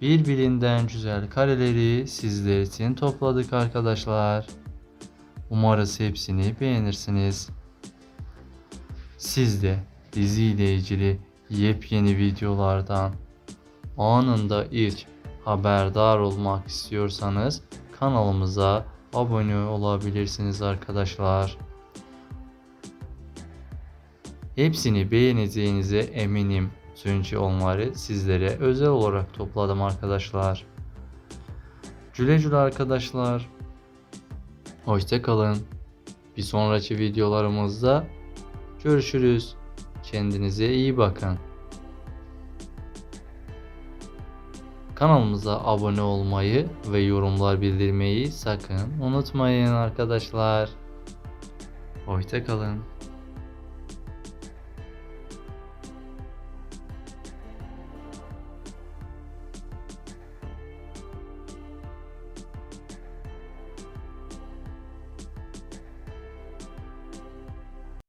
birbirinden güzel kareleri sizler için topladık arkadaşlar. Umarız hepsini beğenirsiniz. Siz de diziyle ilgili yepyeni videolardan anında ilk haberdar olmak istiyorsanız kanalımıza abone olabilirsiniz arkadaşlar. Hepsini beğeneceğinize eminim. Çünkü onları sizlere özel olarak topladım arkadaşlar. Güle güle arkadaşlar. Hoşça kalın. Bir sonraki videolarımızda görüşürüz. Kendinize iyi bakın. Kanalımıza abone olmayı ve yorumlar bildirmeyi sakın unutmayın arkadaşlar. Hoşça kalın.